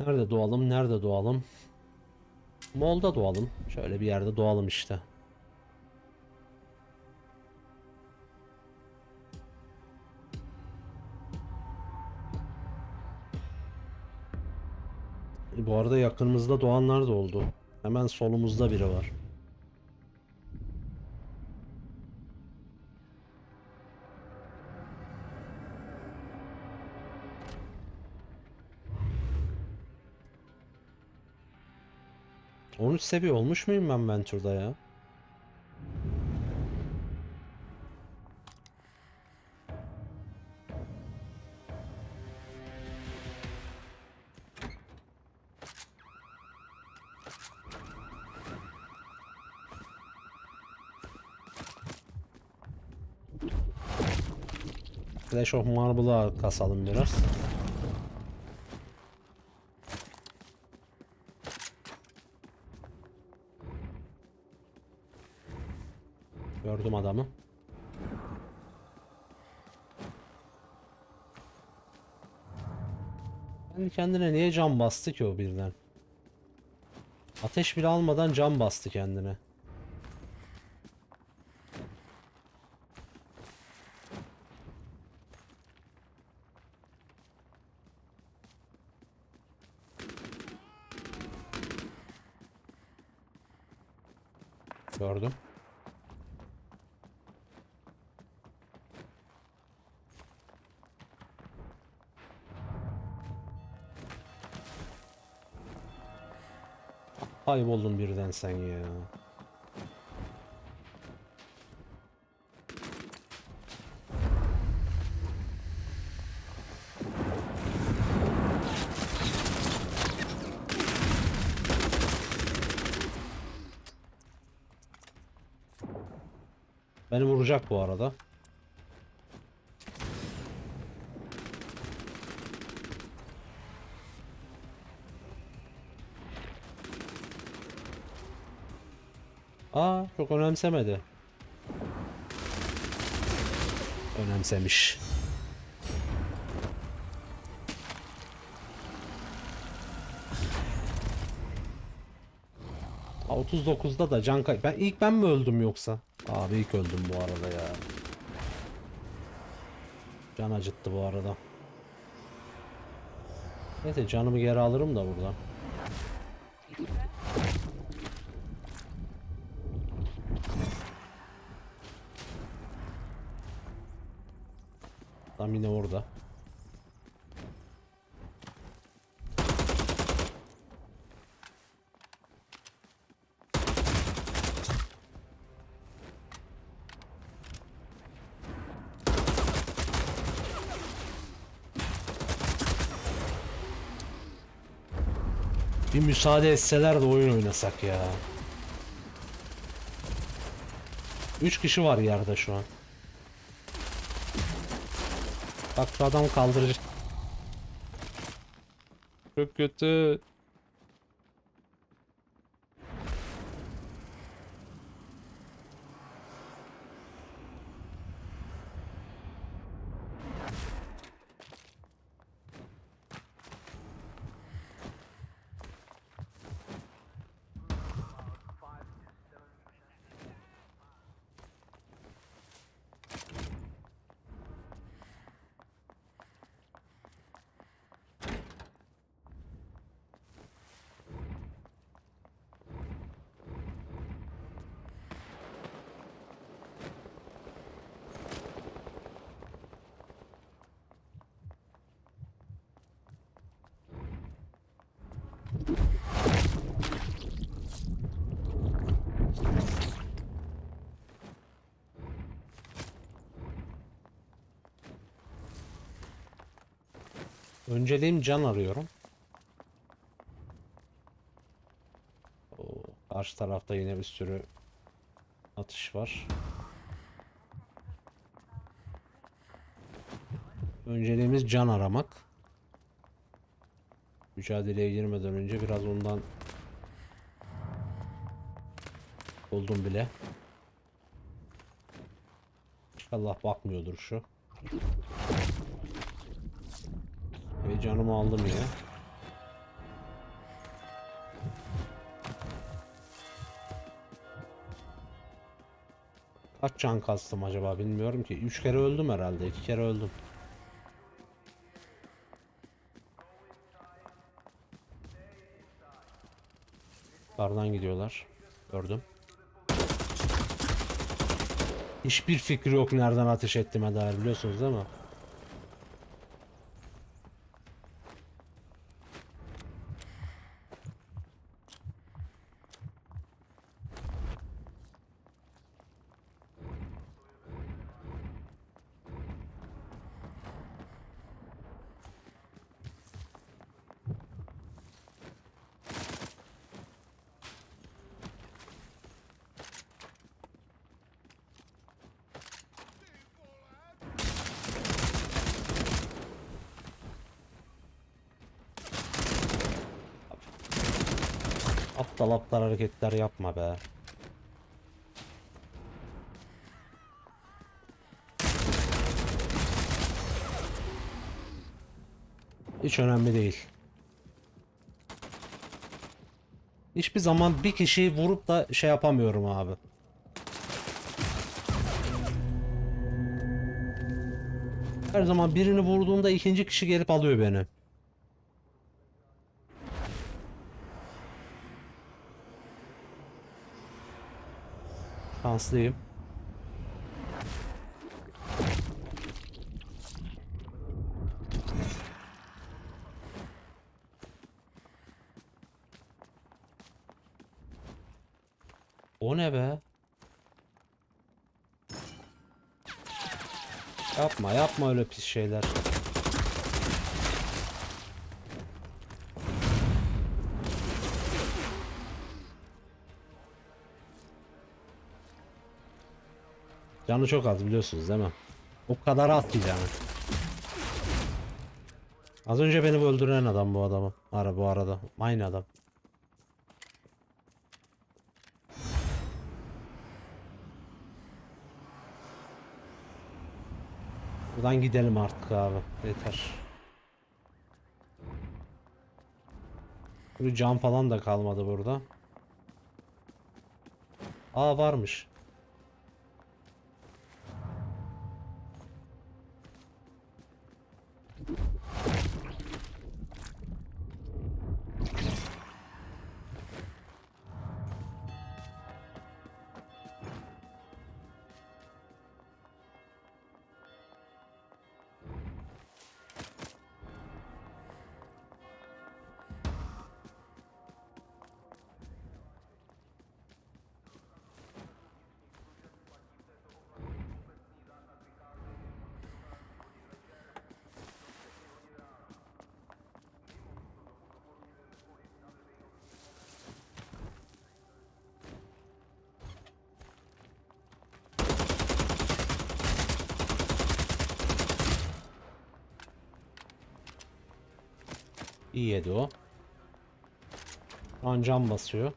Nerede doğalım? Nerede doğalım? Molda doğalım. Şöyle bir yerde doğalım işte. Bu arada yakınımızda doğanlar da oldu. Hemen solumuzda biri var. On üç seviye olmuş muyum ben Venture'da ya? Clash of Marble'a kasalım biraz. Kendine niye cam bastı ki o birden? Ateş bile almadan cam bastı kendine. Gördüm. Kayboldun birden sen ya. Beni vuracak bu arada. Çok önemsemedi. Önemsemiş. Aa, 39'da da can kay... Ben ilk ben mi öldüm yoksa? Abi ilk öldüm bu arada ya. Can acıttı bu arada. Neyse canımı geri alırım da buradan. Tam yine orada. Bir müsaade etseler de oyun oynasak ya. 3 kişi var yerde şu an. Bak şu adamı kaldıracak. Çok kötü. Önceliğim can arıyorum. Oo, karşı tarafta yine bir sürü atış var. Önceliğimiz can aramak. Mücadeleye girmeden önce biraz ondan buldum bile. İnşallah bakmıyordur şu. Ve canımı aldım ya. Kaç can kastım acaba bilmiyorum ki. 3 kere öldüm herhalde. 2 kere öldüm. Yukarıdan gidiyorlar. Gördüm. Hiçbir fikri yok nereden ateş ettiğime dair biliyorsunuz değil mi? Aptal aptal hareketler yapma be. Hiç önemli değil. Hiçbir zaman bir kişiyi vurup da şey yapamıyorum abi. Her zaman birini vurduğumda ikinci kişi gelip alıyor beni. Şanslıyım. O ne be? Yapma yapma öyle pis şeyler. Canı çok az biliyorsunuz değil mi? O kadar az ki canı. Az önce beni öldüren adam bu adamı. Ara bu arada. Aynı adam. Buradan gidelim artık abi. Yeter. Bir cam falan da kalmadı burada. Aa varmış. İyi yedi o. An basıyor.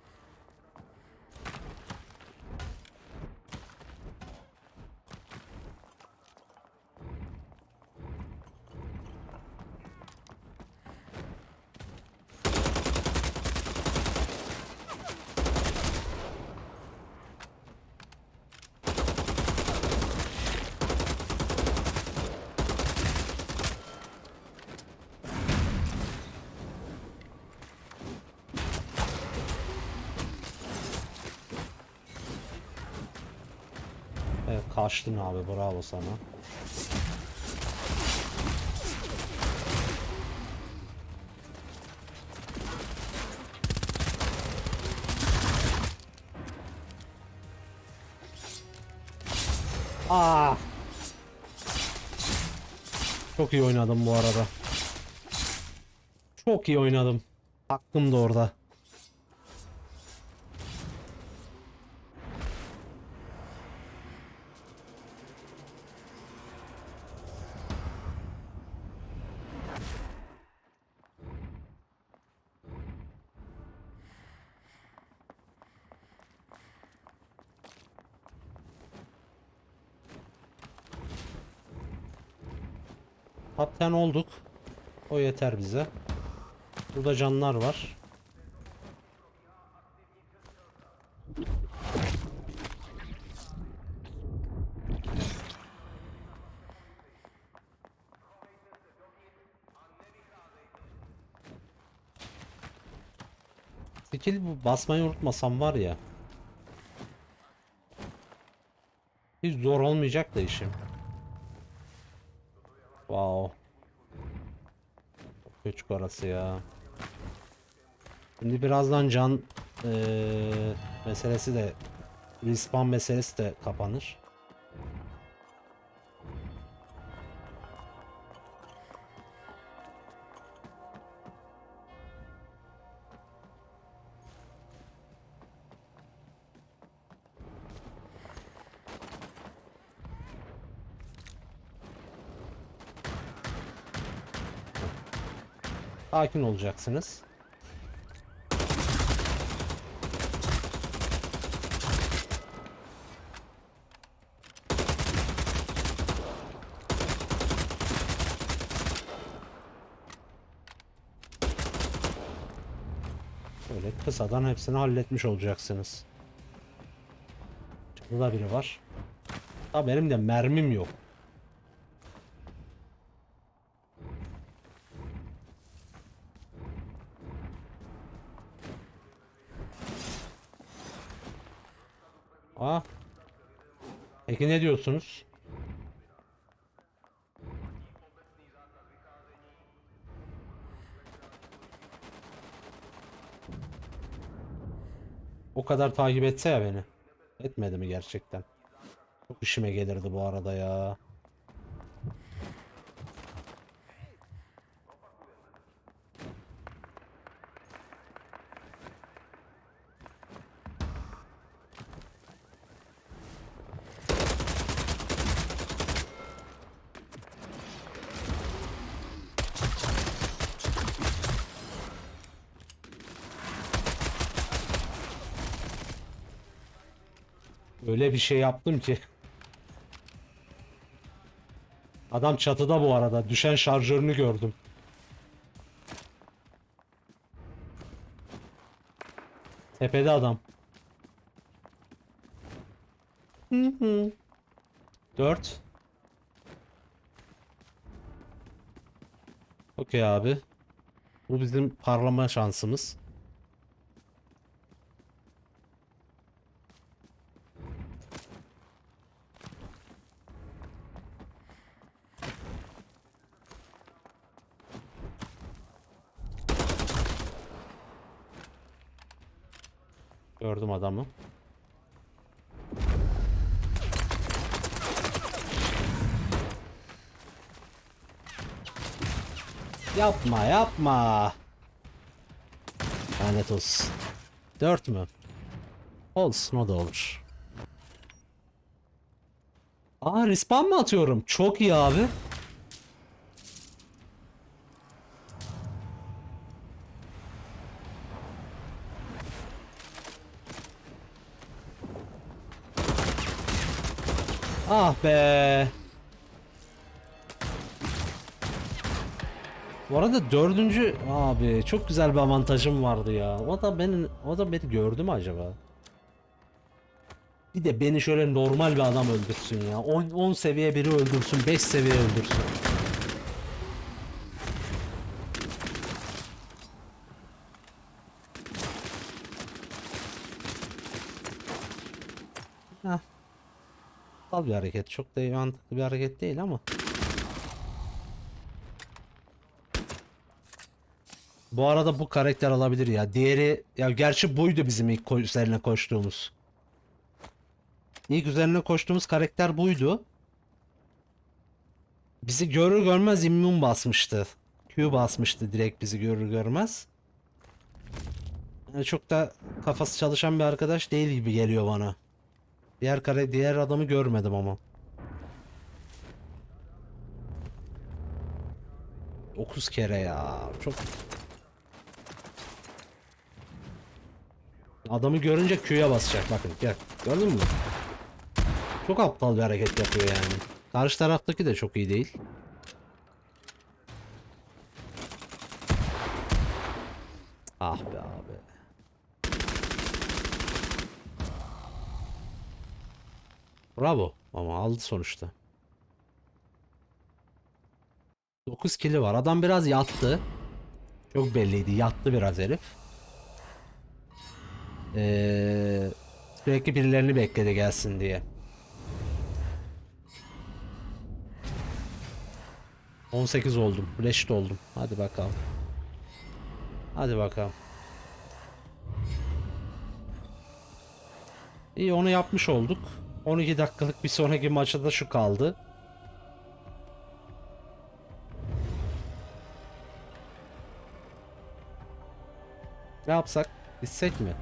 Kaçtın abi bravo sana. Aa! Çok iyi oynadım bu arada. Çok iyi oynadım. Hakkım da orada. Kapten olduk. O yeter bize. Burada canlar var. Skill basmayı unutmasam var ya. Hiç zor olmayacak da işim. Wow. Küçük orası ya. Şimdi birazdan can eee, meselesi de respawn meselesi de kapanır. Sakin olacaksınız. Böyle kısadan hepsini halletmiş olacaksınız. Burada biri var. Ha benim de mermim yok. Aa. Peki ne diyorsunuz? O kadar takip etse ya beni. Etmedi mi gerçekten? Çok işime gelirdi bu arada ya. Öyle bir şey yaptım ki. Adam çatıda bu arada. Düşen şarjörünü gördüm. Tepede adam. Hı. Dört. Okey abi. Bu bizim parlama şansımız. Gördüm adamı. Yapma yapma. Lanet olsun. Dört mü? Olsun o da olur. Aa respawn mı atıyorum? Çok iyi abi. Ah be. Bu arada dördüncü abi çok güzel bir avantajım vardı ya. O da beni o da beni gördü mü acaba? Bir de beni şöyle normal bir adam öldürsün ya. 10 10 seviye biri öldürsün, 5 seviye öldürsün. Aptal bir hareket. Çok da mantıklı bir hareket değil ama. Bu arada bu karakter alabilir ya. Diğeri ya gerçi buydu bizim ilk ko- üzerine koştuğumuz. İlk üzerine koştuğumuz karakter buydu. Bizi görür görmez immün basmıştı. Q basmıştı direkt bizi görür görmez. Yani çok da kafası çalışan bir arkadaş değil gibi geliyor bana. Diğer kare diğer adamı görmedim ama. 9 kere ya. Çok Adamı görünce Q'ya basacak bakın gel. Gördün mü? Çok aptal bir hareket yapıyor yani. Karşı taraftaki de çok iyi değil. Ah be abi. Bravo ama aldı sonuçta. 9 kili var. Adam biraz yattı. Çok belliydi. Yattı biraz herif. Ee, sürekli birilerini bekledi gelsin diye. 18 oldum. Reşit oldum. Hadi bakalım. Hadi bakalım. İyi onu yapmış olduk. 12 dakikalık bir sonraki maçta da şu kaldı. Ne yapsak? Gitsek mi?